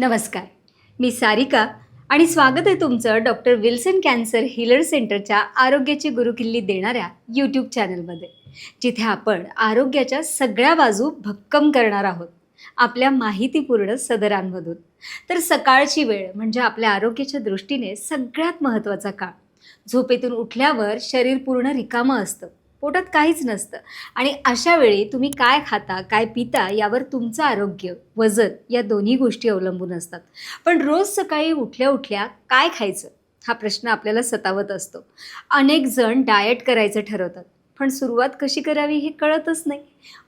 नमस्कार. मी सारिका आणि स्वागत आहे तुमचं डॉक्टर विल्सन कॅन्सर हिलर सेंटरच्या आरोग्याची गुरुकिल्ली देणाऱ्या यूट्यूब चॅनलमध्ये जिथे आपण आरोग्याच्या सगळ्या बाजू भक्कम करणार आहोत आपल्या माहितीपूर्ण सदरांमधून. तर सकाळची वेळ म्हणजे आपल्या आरोग्याच्या दृष्टीने सगळ्यात महत्त्वाचा काळ. झोपेतून उठल्यावर शरीर पूर्ण रिकामं असतं. पोटात काहीच नसतं. आणि अशा वेळी तुम्ही काय खाता काय पिता यावर तुमचं आरोग्य वजन या दोन्ही गोष्टी अवलंबून असतात. पण रोज सकाळी उठल्या उठल्या काय खायचं? हा प्रश्न आपल्याला सतावत असतो. अनेक जण डाएट करायचं ठरवतात. पण सुरुवात कशी करावी हे कळतच नाही.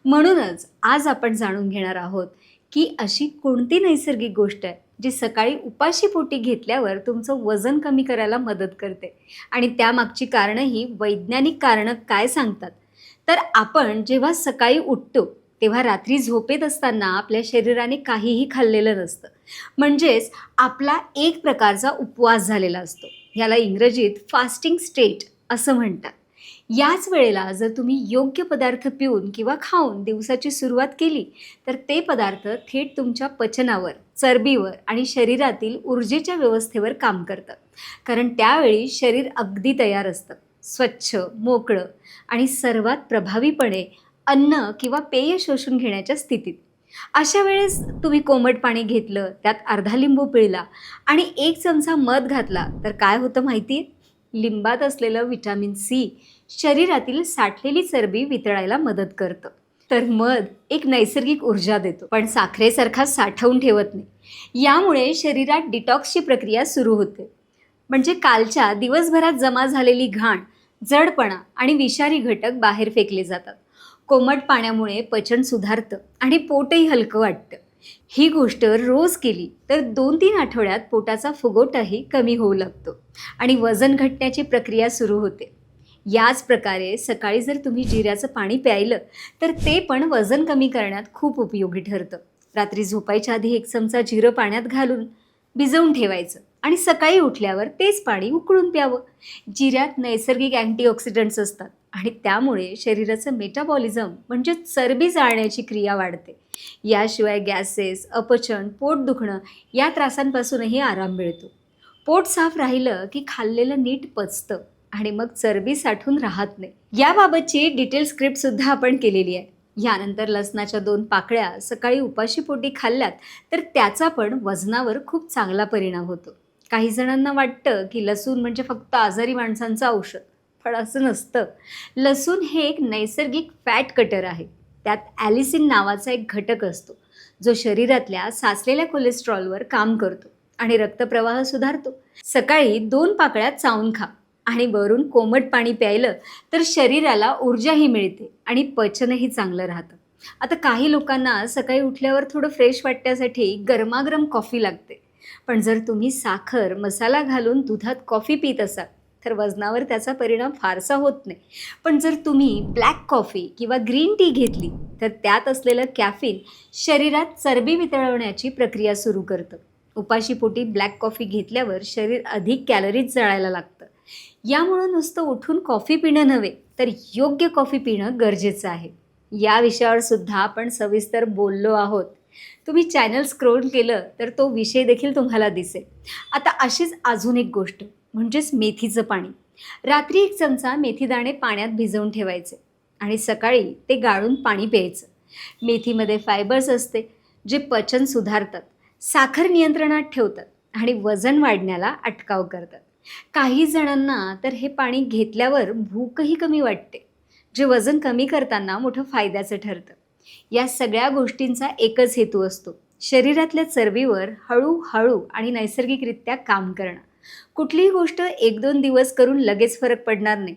म्हणूनच आज आपण जाणून घेणार आहोत की अशी कोणती नैसर्गिक गोष्ट आहे? जी सकाळी उपाशी पोटी घेतल्यावर तुमचं वजन कमी करायला मदत करते. आणि त्यामागची कारणंही वैज्ञानिक कारणं काय सांगतात? तर आपण जेव्हा सकाळी उठतो तेव्हा रात्री झोपेत असताना आपल्या शरीराने काहीही खाल्लेलं नसतं. म्हणजेच आपला एक प्रकारचा उपवास झालेला असतो. याला इंग्रजीत फास्टिंग स्टेट असं म्हणतात. याच वेळेला जर तुम्ही योग्य पदार्थ पिऊन किंवा खाऊन दिवसाची सुरुवात केली तर ते पदार्थ थेट तुमच्या पचनावर चरबीवर आणि शरीरातील ऊर्जेच्या व्यवस्थेवर काम करतं. कारण त्यावेळी शरीर अगदी तयार असतं. स्वच्छ मोकळं आणि सर्वात प्रभावीपणे अन्न किंवा पेय शोषून घेण्याच्या स्थितीत. अशा वेळेस तुम्ही कोमट पाणी घेतलं त्यात अर्धा लिंबू पिळला आणि एक चमचा मध घातला तर काय होतं माहिती आहे लिंबात असलेलं विटॅमिन सी शरीरातील साठलेली चरबी वितळायला मदत करतं. तर मध एक नैसर्गिक ऊर्जा देतो पण साखरेसारखा साठवून ठेवत नाही. यामुळे शरीरात डिटॉक्सची प्रक्रिया सुरू होते. म्हणजे कालच्या दिवसभरात जमा झालेली घाण जडपणा आणि विषारी घटक बाहेर फेकले जातात. कोमट पाण्यामुळे पचन सुधारतं आणि पोटही हलकं वाटतं. ही गोष्ट रोज केली तर दोन तीन आठवड्यात पोटाचा फुगोटाही कमी होऊ लागतो आणि वजन घटण्याची प्रक्रिया सुरू होते. याच प्रकारे सकाळी जर तुम्ही जिऱ्याचं पाणी प्यायलं तर ते पण वजन कमी करण्यात खूप उपयोगी ठरतं. रात्री झोपायच्या आधी एक चमचा जिरं पाण्यात घालून भिजवून ठेवायचं आणि सकाळी उठल्यावर तेच पाणी उकळून प्यावं. जिऱ्यात नैसर्गिक अँटीऑक्सिडंट्स असतात आणि त्यामुळे शरीराचं मेटाबॉलिझम म्हणजे चरबी जाळण्याची क्रिया वाढते. याशिवाय गॅसेस अपचन पोट दुखणं या त्रासांपासूनही आराम मिळतो. पोट साफ राहिलं की खाल्लेलं नीट पचतं आणि मग चरबी साठून राहत नाही. याबाबतची डिटेल स्क्रिप्टसुद्धा आपण केलेली आहे. यानंतर लसणाच्या दोन पाकळ्या सकाळी उपाशीपोटी खाल्ल्यात तर त्याचा पण वजनावर खूप चांगला परिणाम होतो. काही जणांना वाटतं की लसूण म्हणजे फक्त आजारी माणसांचं औषध पण असं नसतं. लसूण हे एक नैसर्गिक फॅट कटर आहे. त्यात ॲलिसिन नावाचा एक घटक असतो जो शरीरातल्या साचलेल्या कोलेस्ट्रॉलवर काम करतो आणि रक्तप्रवाह सुधारतो. सकाळी दोन पाकळ्या चावून खा. आणि वरून कोमट पाणी प्यायलं तर शरीराला ऊर्जाही मिळते आणि पचनही चांगलं राहतं. आता काही लोकांना सकाळी उठल्यावर थोडं फ्रेश वाटण्यासाठी गरमागरम कॉफी लागते. पण जर तुम्ही साखर मसाला घालून दुधात कॉफी पित असाल तर वजनावर त्याचा परिणाम फारसा होत नाही. पण जर तुम्ही ब्लॅक कॉफी किंवा ग्रीन टी घेतली तर त्यात असलेलं कॅफिन शरीरात चरबी वितळवण्याची प्रक्रिया सुरू करतं. उपाशीपोटी ब्लॅक कॉफी घेतल्यावर शरीर अधिक कॅलरीज जळायला लागतं. यामुळं नुसतं उठून कॉफी पिणं नव्हे तर योग्य कॉफी पिणं गरजेचं आहे. या विषयावर सुद्धा आपण सविस्तर बोललो आहोत. तुम्ही चॅनल स्क्रोल केलं तर तो विषय देखील तुम्हाला दिसेल. आता अशीच अजून एक गोष्ट म्हणजेच मेथीचं पाणी. रात्री एक चमचा मेथीदाणे पाण्यात भिजवून ठेवायचे आणि सकाळी ते गाळून पाणी प्यायचं. मेथीमध्ये फायबर्स असते जे पचन सुधारतात साखर नियंत्रणात ठेवतात आणि वजन वाढण्याला अटकाव करतात. काही जणांना तर हे पाणी घेतल्यावर भूकही कमी वाटते जे वजन कमी करताना मोठं फायद्याचं ठरतं. या सगळ्या गोष्टींचा एकच हेतू असतो शरीरातल्या चरबीवर हळूहळू आणि नैसर्गिकरित्या काम करणं. कुठलीही गोष्ट एक दोन दिवस करून लगेच फरक पडणार नाही.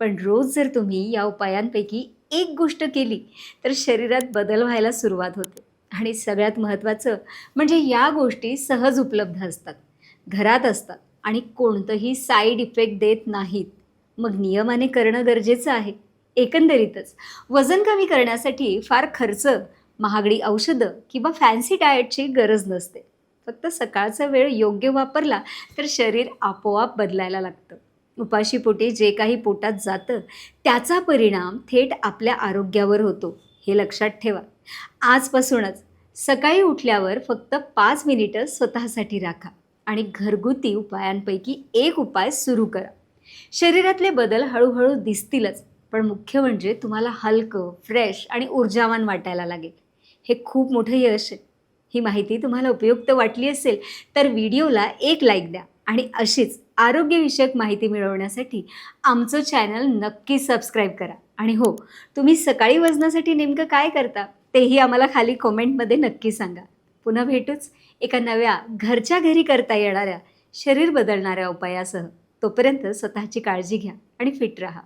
पण रोज जर तुम्ही या उपायांपैकी एक गोष्ट केली तर शरीरात बदल व्हायला सुरुवात होते. आणि सगळ्यात महत्त्वाचं म्हणजे या गोष्टी सहज उपलब्ध असतात घरात असतात. आणि कोणतंही साईड इफेक्ट देत नाहीत. मग नियमाने करणं गरजेचं आहे. एकंदरीतच वजन कमी करण्यासाठी फार खर्च महागडी औषधं किंवा फॅन्सी डाएटची गरज नसते. फक्त सकाळचा वेळ योग्य वापरला तर शरीर आपोआप बदलायला लागतं. उपाशीपोटी जे काही पोटात जातं त्याचा परिणाम थेट आपल्या आरोग्यावर होतो हे लक्षात ठेवा. आजपासूनच सकाळी उठल्यावर फक्त पाच मिनिटं स्वतःसाठी राखा. आणि घरगुती उपायांपैकी एक उपाय सुरू करा. शरीरातले बदल हळूहळू दिसतीलच पण मुख्य म्हणजे तुम्हाला हलकं फ्रेश आणि ऊर्जावान वाटायला लागेल. हे खूप मोठं यश आहे. ही माहिती तुम्हाला उपयुक्त वाटली असेल तर व्हिडिओला एक लाईक द्या आणि अशीच आरोग्यविषयक माहिती मिळवण्यासाठी आमचं चॅनल नक्की सबस्क्राईब करा. आणि हो तुम्ही सकाळी वजनासाठी नेमकं काय करता तेही आम्हाला खाली कॉमेंटमध्ये नक्की सांगा. पुन्हा भेटूच. एका नव्या घरच्या घरी करता येणाऱ्या शरीर बदलणाऱ्या उपायासह तोपर्यंत स्वतःची काळजी घ्या आणि फिट राहा.